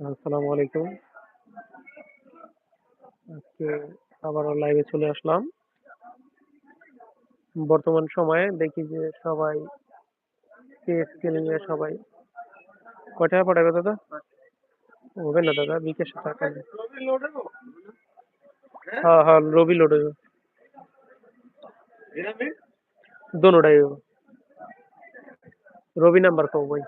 আসসালামু আলাইকুম। আজকে আবারও লাইভে চলে আসলাম। বর্তমান সময়ে দেখি যে সবাই স্কেলিং এ সবাই কয় টাকা পড়াবে দাদা? হবে না দাদা বিকাশ টাকা হ্যাঁ হ্যাঁ রবি লোড হইব দোনোটাই হইব রবি নাম্বার কও ভাই।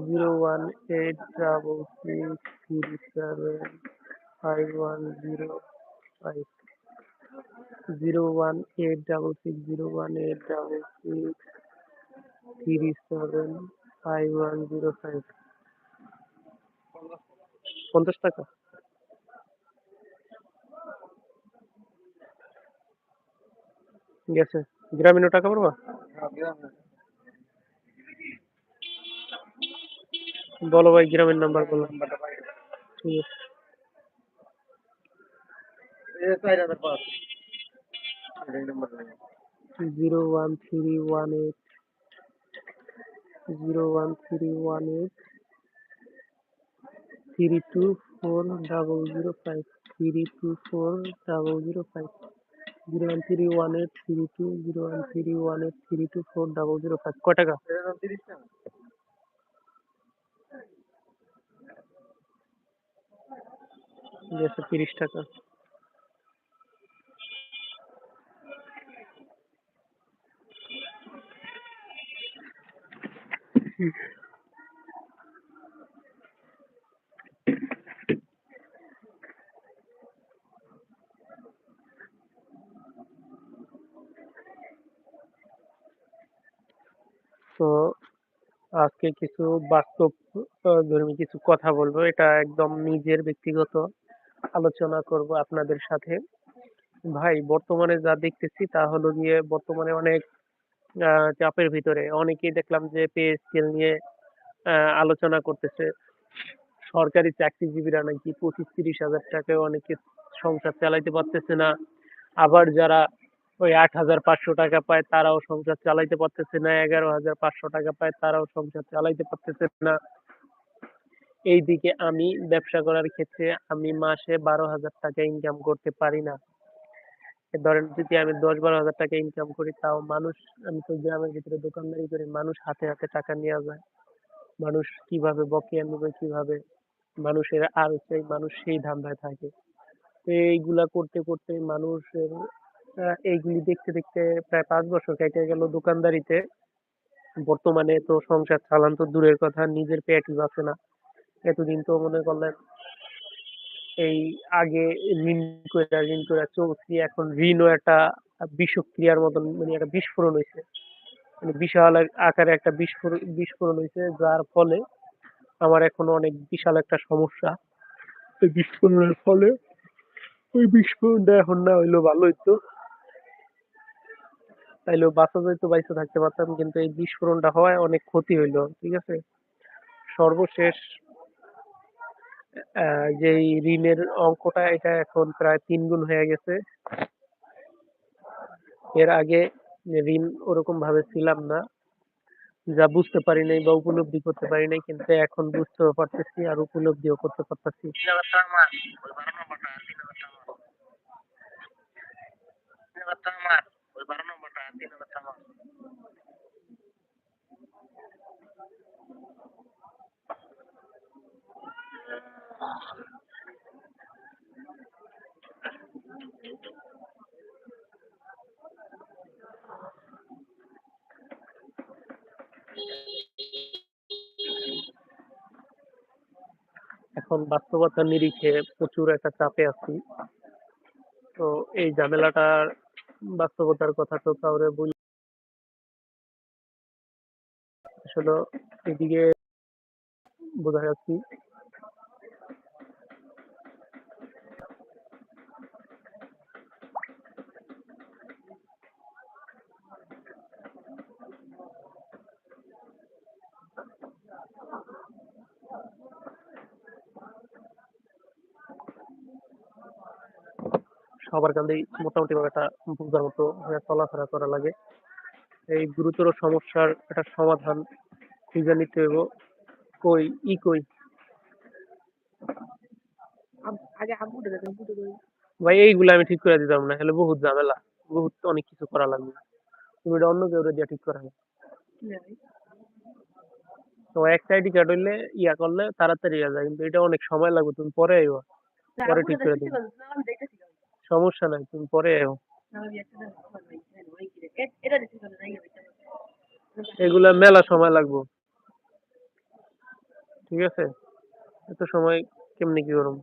Zero one eight double six three seven five one zero five zero one eight double six zero one eight double six three seven five one zero five পঞ্চাশ টাকা। গেছে। গ্রামীণ টাকা পড়বা? বলো ভাই গ্রামের নাম্বার বলো। ঠিক আছে। Zero one three one eight zero one three one eight three two four double zero five three two four double zero five zero one three one eight three two zero one three one eight three two four double zero five. টাকা। গেছে তিরিশ টাকা। তো আজকে কিছু বাস্তব ধর্মী কিছু কথা বলব। এটা একদম নিজের ব্যক্তিগত। আলোচনা করব আপনাদের সাথে। ভাই, বর্তমানে যা দেখতেছি তা হলো গিয়ে বর্তমানে অনেক চাপের ভিতরে। অনেকেই দেখলাম যে পে স্কেল নিয়ে আলোচনা করতেছে। সরকারি চাকরিজীবীরা নাকি পঁচিশ তিরিশ হাজার টাকায় অনেকে সংসার চালাইতে পারতেছে না। আবার যারা ওই আট হাজার পাঁচশো টাকা পায়, তারাও সংসার চালাইতে পারতেছে না। এগারো হাজার পাঁচশো টাকা পায়, তারাও সংসার চালাইতে পারতেছে না। এইদিকে আমি ব্যবসা করার ক্ষেত্রে আমি মাসে বারো হাজার টাকা ইনকাম করতে পারি না। ধরেন যদি আমি দশ বারো হাজার টাকা ইনকাম করি, তাও মানুষ, আমি তো গ্রামের ভিতরে দোকানদারি করি, মানুষ হাতে হাতে টাকা নিয়ে যায়। মানুষ কীভাবে বকেয়া নেবে, কীভাবে মানুষের আর চাই, মানুষ সেই ধান্দায় থাকে। তো এইগুলা করতে করতে মানুষের এইগুলি দেখতে দেখতে প্রায় পাঁচ বছর কেটে গেল দোকানদারিতে। বর্তমানে তো সংসার চালান তো দূরের কথা, নিজের পেটই বাঁচে না। এতদিন তো মনে করলেন এই আগে ঋণ করে ঋণ করে চলছি, এখন ঋণও একটা বিষক্রিয়ার মতন মানে একটা বিস্ফোরণ হয়েছে মানে বিশাল আকারে একটা বিস্ফোরণ বিস্ফোরণ হয়েছে যার ফলে আমার এখন অনেক বিশাল একটা সমস্যা। এই বিস্ফোরণের ফলে ওই বিস্ফোরণটা এখন না হইল ভালো হইতো। তাইলেও বাঁচা যাইতো বাইসে থাকতে পারতাম, কিন্তু এই বিস্ফোরণটা হওয়ায় অনেক ক্ষতি হইল, ঠিক আছে? সর্বশেষ আহ, যে ঋণের অঙ্কটা এটা এখন প্রায় তিন গুণ হয়ে গেছে। এর আগে ঋণ ওরকম ভাবে ছিলাম না। যা বুঝতে পারি নাই বা উপলব্ধি করতে পারি নাই কিন্তু এখন বুঝতেও পারতেছি আর উপলব্ধিও করতে পারতেছি। এখন বাস্তবতার নিরিখে প্রচুর একটা চাপে আছি। তো এই ঝামেলাটার বাস্তবতার কথা তো কাউরে বল আসলে এদিকে বোঝা যাচ্ছি সবার কান্দেই মোটামুটি ভাবে একটা বোঝার মতো চলাফেরা করা লাগে। এই গুরুতর সমস্যার একটা সমাধান খুঁজে নিতে হইব। কই ই কই? ভাই এইগুলো আমি ঠিক করে দিতাম না হলে বহুত ঝামেলা বহুত অনেক কিছু করা লাগবে। তুমি এটা অন্য কেউ দিয়ে ঠিক করা তো একটা আইডি কার্ড হইলে ইয়া করলে তাড়াতাড়ি ইয়া যায় কিন্তু এটা অনেক সময় লাগবে তুমি পরে আইবা। পরে ঠিক করে দিবো। সমস্যা নাই তুমি পরে। এগুলা মেলা সময় লাগবো। ঠিক আছে? এত সময় কেমনি কি করুম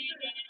Thank you.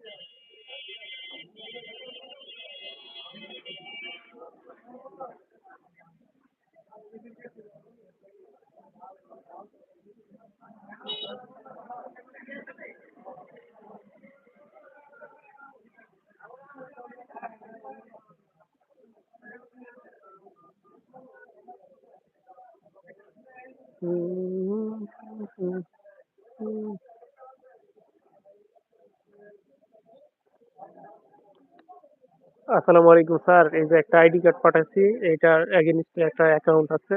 আসসালামু আলাইকুম স্যার এই যে একটা আইডি কার্ড পাঠাচ্ছি এটার এগেনস্টে একটা অ্যাকাউন্ট আছে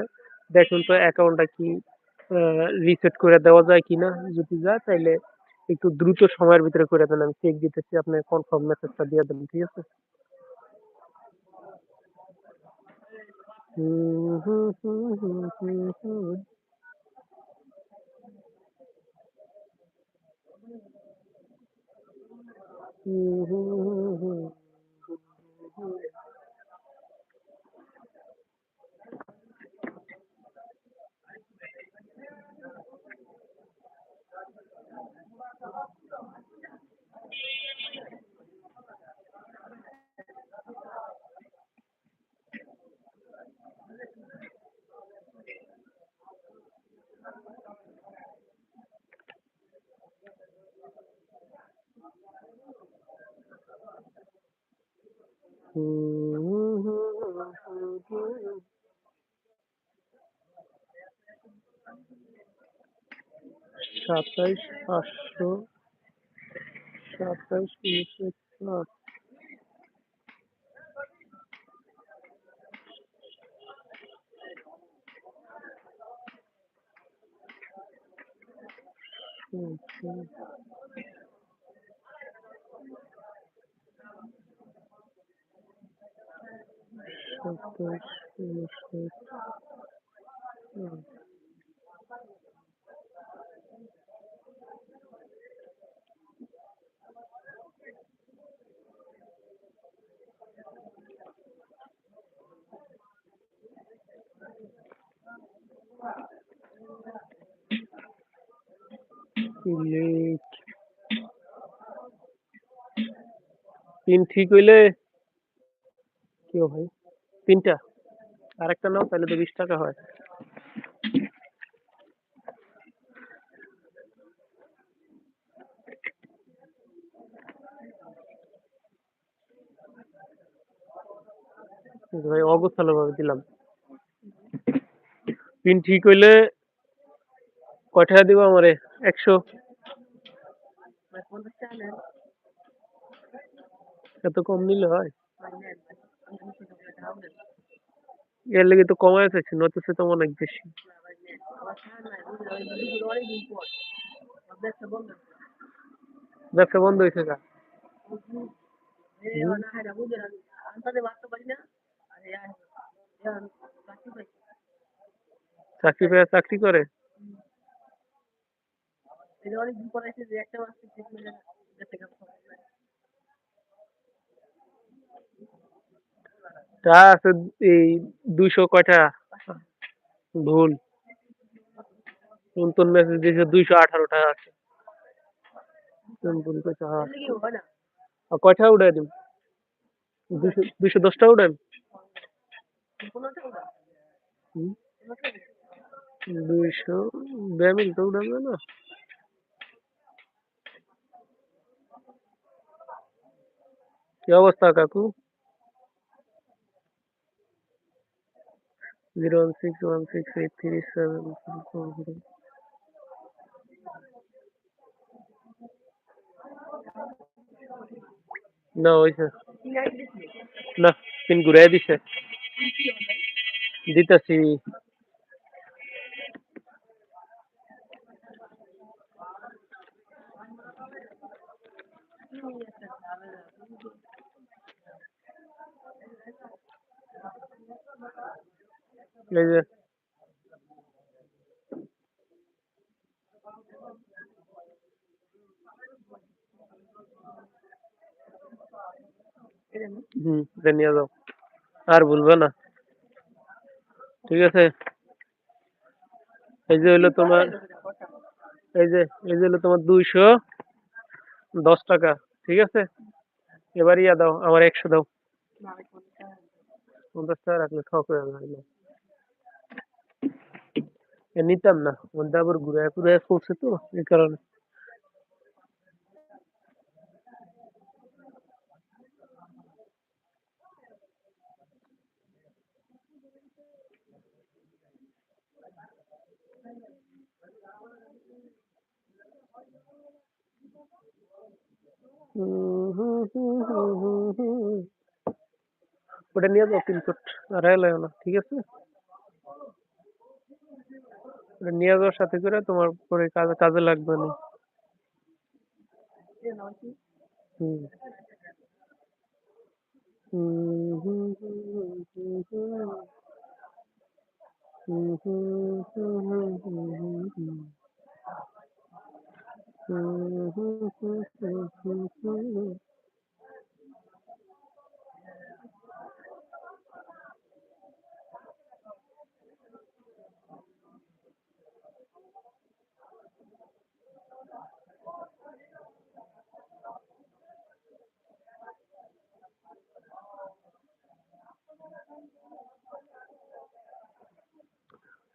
দেখুন তো অ্যাকাউন্টটা কি রিসেট করে দেওয়া যায় কিনা যদি যায় তাহলে একটু দ্রুত সময়ের ভিতরে করে দেন আমি চেক দিতেছি আপনি কনফার্ম মেসেজটা দিয়ে দেবেন ঠিক আছে হুম হুম হুম হুম হুম হুম। হুম হুম হুম হুম। সাতাইশ পাঁচশো সাতাইশ উনিশশো সাত হুম, হুম। উনিশশো হুম। সিলেক্ট পিন ঠিক হইলে কি ভাই তিনটা। আরেকটা নাও, তাহলে তো বিশ টাকা হয়। ভাই অগোছালো ভাবে দিলাম। পিন ঠিক হইলে কয় দিব আমারে? একশো। এত কম নিলে হয়? এর লেগে তো কমায় আছে নয়তো সে তো অনেক বেশি। ব্যবসা বন্ধ হয়েছে গা। চাকরি পেয়ে চাকরি করে? অনেক বিপদ আছে যে একটা যা আছে এই দুইশো কয়টা? ভুল। নতুন মেসেজ দিয়েছে দুইশো আঠারো টাকা আছে। ভুল কয়টা? কয়টা উঠাই দিম দুইশো দশটা উঠাই দুইশো ব্যামিল তো উঠাবে না। কি অবস্থা কাকু? Zero one six one six eight three seven four zero না হইছে না পিন ঘুরাই দিছে দিতাছি Thank you. এই যে নিয়ে আর ভুলবে না। ঠিক আছে? এই যে হইল তোমার, এই যে এই যে হলো তোমার দুইশো দশ টাকা, ঠিক আছে? এবার ইয়া দাও, আমার একশো দাও। পঞ্চাশ টাকা রাখলে ঠক হয়ে এ নিতাম না মধ্যে আবার ঘুরে ঘুরে করছে তো এই কারণে ওটা নিয়ে যাও পিনকোড আর এলো না ঠিক আছে ওটা নিয়ে যাওয়ার সাথে করে তোমার পরে কাজে কাজে লাগবে না? হুম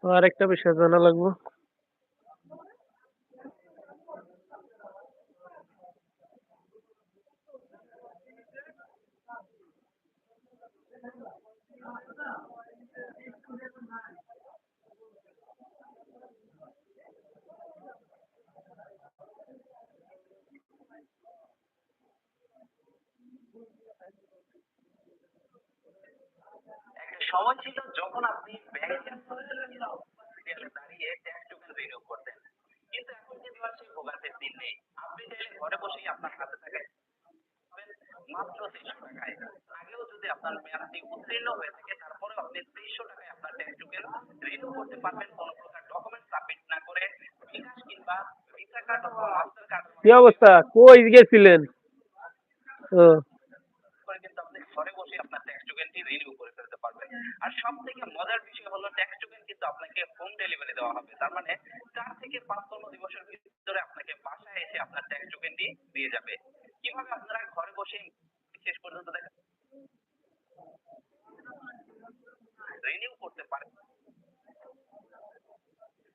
আর একটা বিষয় জানা লাগবে একটা সময় ছিল যখন আপনি ব্যাংকের দাঁড়িয়ে ট্যাক্স টোকেন করতেন। কিন্তু এখন সেই ভোগান্তির দিন নেই, আপনি চাইলে ঘরে বসেই আপনার হাতে মাত্র তেইশশো টাকায়। আগেও যদি আপনার মেয়াদটি উত্তীর্ণ হয়ে থাকে তারপরে আপনি তেইশশো টাকায় আপনার ট্যাক্স টোকেন রিনিউ করতে পারবেন। কোনো প্রকার ডকুমেন্ট সাবমিট না করে বিকাশ কিংবা ভিসা কার্ড অথবা মাস্টার কার্ড কি অবস্থা? কই গেছিলেন করে কিন্তু আপনি ঘরে বসে আপনার ট্যাক্স টোকেনটি রিনিউ করে ফেলতে পারবেন আর সব থেকে মজার বিষয় হলো ট্যাক্স টোকেন কিন্তু আপনাকে হোম ডেলিভারি দেওয়া হবে। তার মানে চার থেকে পাঁচ কর্মদিবসের ভিতরে আপনাকে বাসায় এসে আপনার ট্যাক্স টোকেনটি দিয়ে যাবে। কীভাবে আপনারা ঘরে বসে শেষ পর্যন্ত দেখেন রিনিউ করতে পারেন।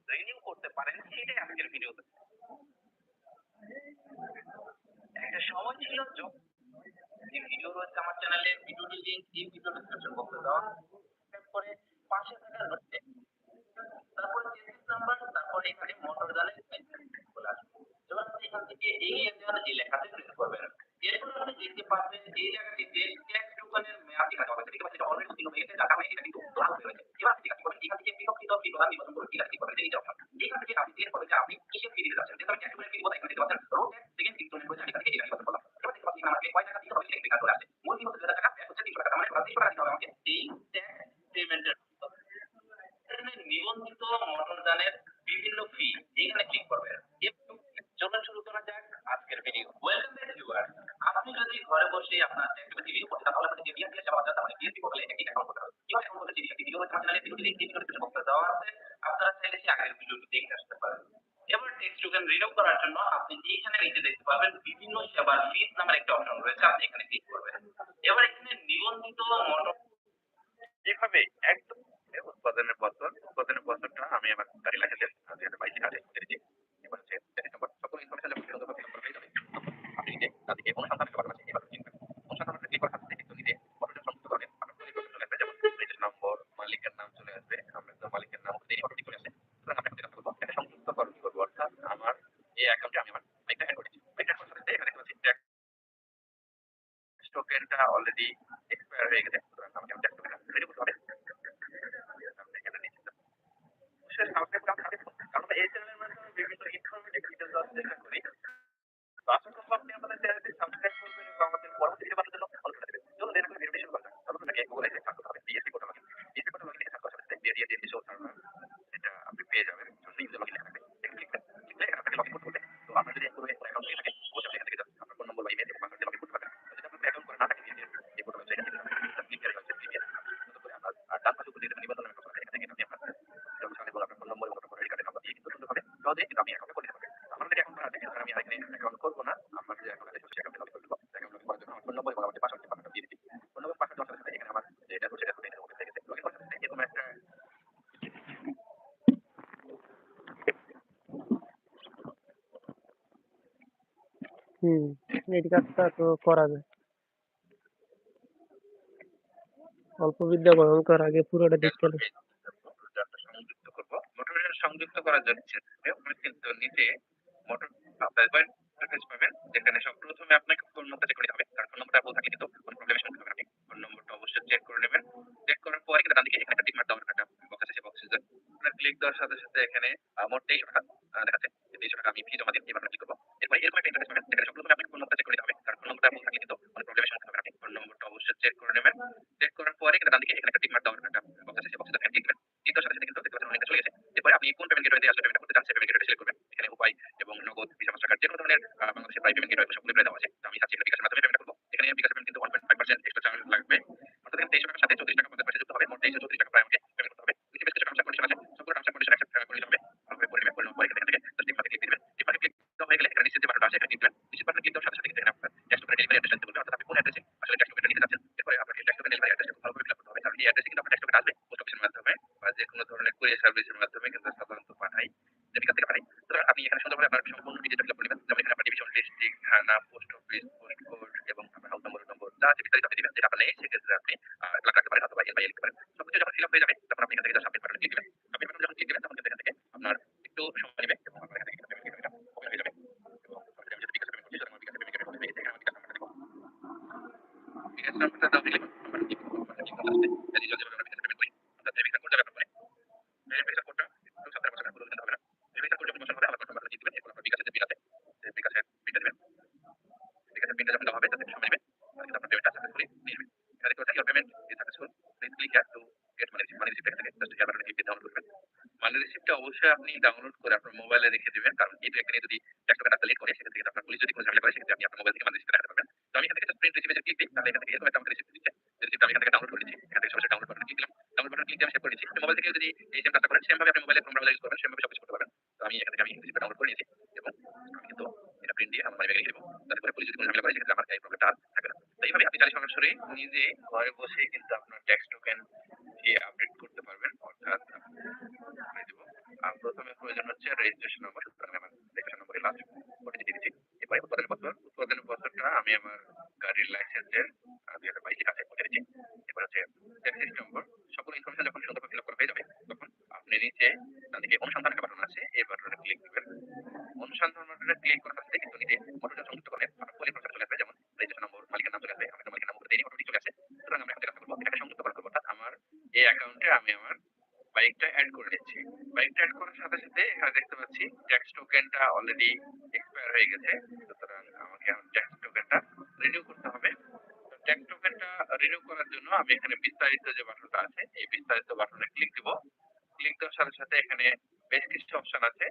রিনিউ করতে পারেন, সেটাই আজকের ভিডিওতে একটা সময় ছিল এই ভিডিও রয়েছে আমার চ্যানেলে ভিডিওটি লিংক এই ভিডিও ডেসক্রিপশন বক্সে দেওয়া। তারপরে পাশে থাকা নোটে তারপরে চেসিস নাম্বার তারপরে এখানে মোটর গালের চলে আসবে। এবার আপনি এখান থেকে এগিয়ে দেওয়ার এই লেখাতে ক্লিক করবেন। এরপর আপনি দেখতে পাচ্ছেন এই লেখাটিতে ট্যাক্স টোকনের মেয়াদ লেখা হবে দেখতে পাচ্ছেন এটা অলরেডি ছিল হয়ে গেছে টাকা হয়ে গেছে কিন্তু লাল হয়ে গেছে এবার আপনি কাজ করবেন, এখান থেকে বিভক্তি দশ বিভাগ নির্বাচন করুন। ঠিক আছে করবেন এইটা অপশন এখান থেকে আপনি ক্লিক করবেন যে আপনি কিসে ফিরে দিতে যাচ্ছেন। যেটা ক্যাটাগরি ফিরে বলা এখানে দেখতে পাচ্ছেন। রোড ট্যাক্স সেকেন্ড তিন জনের প্রয়োজন এখান থেকে এটা নির্বাচন করলাম। এবার দেখতে পাচ্ছেন আমাকে কয় টাকা দিতে হবে, সেটা কাজ করে আসে মূল কি হচ্ছে টাকা ট্যাক্স হচ্ছে তিনশো টাকা। মানে তিনশো টাকা দিতে হবে আমাকে। এই なんだっけ、この人のためとかとかして、今、এই কাজটা তো করা যায় অল্প বিদ্যা গ্রহণ করার আগে পুরোটা দেখতে হবে। সংযুক্ত কিন্তু মোটর আপনার পাবেন, যেখানে সব প্রথমে আপনাকে নম্বরটা করে হবে। কারণ নম্বরটা বলতে কিন্তু হবে আপনি। নম্বরটা অবশ্যই চেক করে নেবেন। চেক করার পরে কিন্তু ডান দিকে এখানে একটা টিক দেওয়ার একটা বক্স আছে বক্সে ক্লিক দেওয়ার সাথে সাথে এখানে মোট তেইশশো টাকা দেখাচ্ছে। তেইশশো টাকা আমি ফি জমা দিয়ে এবার ক্লিক করব? এখানে উপায় এবং নগদ ভিসা মাস্টার যে কোনো ধরনের বাংলাদেশের প্রায় পেমেন্ট গেটওয়ে সবগুলো দেওয়া আছে। তো আমি চাচ্ছি এটা বিকাশের মাধ্যমে পেমেন্ট করব। এখানে বিকাশ পেমেন্ট কিন্তু one point five percent extra charge লাগবে। অর্থাৎ এখানে তেইশ টাকার সাথে চৌত্রিশ টাকা পঞ্চাশ পয়সা যুক্ত হবে। মোট তেইশ চৌত্রিশ Gracias. পারে, সেক্ষেত্রে আপনি আপনার মোবাইল থেকে আমাদের রিসিপ্টটা দেখাতে পারবেন। তো আমি এখান থেকে প্রিন্ট রিসিপে ক্লিক দিই, তাহলে এখান থেকে এরকম আমাকে রিসিপ্ট দিচ্ছে রিসিপ্ট আমি এখান থেকে ডাউনলোড করেছি এখান থেকে সরাসরি ডাউনলোড বাটন ক্লিক দিলাম ডাউনলোড বাটন ক্লিক দিয়ে আমি সেভ করে মোবাইল থেকে যদি এই সেম কাজটা করেন সেমভাবে আপনি মোবাইলে ক্রোম ব্রাউজার ইউজ নিচে তাদেরকে অনুসন্ধান একটা বাটন আছে, এই বাটনে ক্লিক করবেন। অনুসন্ধান বাটনে ক্লিক করার সাথে কিন্তু নিজে অটোটা সংযুক্ত করবেন অর্থাৎ পলি প্রচার চলে আসবে। যেমন রেজিস্ট্রেশন নম্বর মালিকের নাম চলে আসবে আমি মালিকের নাম দিই অটোটি চলে আসে। সুতরাং আমরা একটা কাজ করব এটাকে সংযুক্ত করা করব অর্থাৎ আমার এই অ্যাকাউন্টে আমি আমার বাইকটা অ্যাড করে নিচ্ছি। বাইকটা অ্যাড করার সাথে সাথে এখানে দেখতে পাচ্ছি ট্যাক্স টোকেনটা অলরেডি এক্সপায়ার হয়ে গেছে। সুতরাং আমাকে ট্যাক্স টোকেনটা রিনিউ করতে হবে। ট্যাক্স টোকেনটা রিনিউ করার জন্য আমি এখানে বিস্তারিত যে বাটনটা আছে, এই বিস্তারিত বাটনে ক্লিক দিবো। সাথে সাথে এখানে বেশ কিছু অপশন আছে।